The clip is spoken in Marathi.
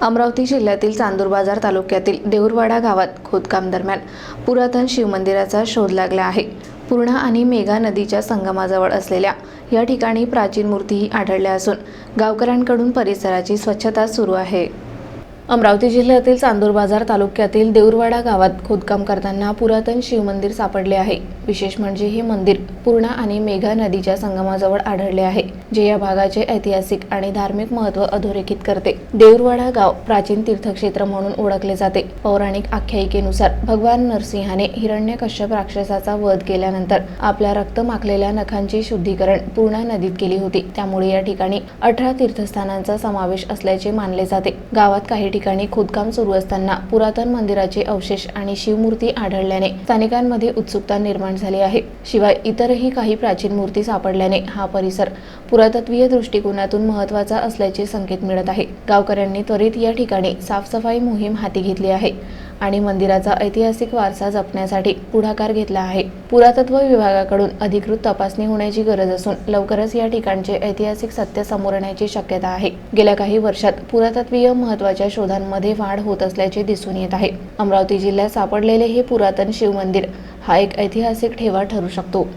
अमरावती जिल्ह्यातील चांदूर बाजार तालुक्यातील देऊरवाडा गावात खोदकाम दरम्यान पुरातन शिवमंदिराचा शोध लागला आहे. पूर्णा आणि मेघा नदीच्या संगमाजवळ असलेल्या या ठिकाणी प्राचीन मूर्तीही आढळल्या असून गावकऱ्यांकडून परिसराची स्वच्छता सुरू आहे. अमरावती जिल्ह्यातील चांदूर बाजार तालुक्यातील देऊरवाडा गावात खोदकाम करताना पुरातन शिवमंदिर सापडले आहे. विशेष म्हणजे हे मंदिर पूर्णा आणि मेघा नदीच्या संगमाजवळ आढळले आहे जे या भागाचे ऐतिहासिक आणि धार्मिक महत्त्व अधोरेखित करते. देऊरवाडा गाव प्राचीन तीर्थक्षेत्र म्हणून ओळखले जाते. पौराणिक आख्यायिकेनुसार भगवान नरसिंहाने हिरण्यकश्यप राक्षसाचा वध केल्यानंतर आपल्या रक्त माखलेल्या नखांचे शुद्धीकरण पूर्णा नदीत केली होती. त्यामुळे या ठिकाणी अठरा तीर्थस्थानांचा समावेश असल्याचे मानले जाते. गावात काही ठिकाणी खोदकाम सुरू असताना पुरातन मंदिराचे अवशेष आणि शिवमूर्ती आढळल्याने स्थानिकांमध्ये उत्सुकता निर्माण झाली आहे. शिवाय इतरही काही प्राचीन मूर्ती सापडल्याने हा परिसर पुरातत्वीय दृष्टिकोनातून महत्त्वाचा असल्याचे संकेत मिळत आहे. गावकऱ्यांनी त्वरित या ठिकाणी साफसफाई मोहीम हाती घेतली आहे. आणि मंदिराचा ऐतिहासिक वारसा जपण्यासाठी पुढाकार घेतला आहे. पुरातत्व विभागाकडून अधिकृत तपासणी होण्याची गरज असून लवकरच या ठिकाणचे ऐतिहासिक सत्य समोर येण्याची शक्यता आहे. गेल्या काही वर्षात पुरातत्वीय महत्त्वाच्या शोधांमध्ये वाढ होत असल्याचे दिसून येत आहे. अमरावती जिल्ह्यात सापडलेले हे पुरातन शिवमंदिर हा एक ऐतिहासिक ठेवा ठरू शकतो.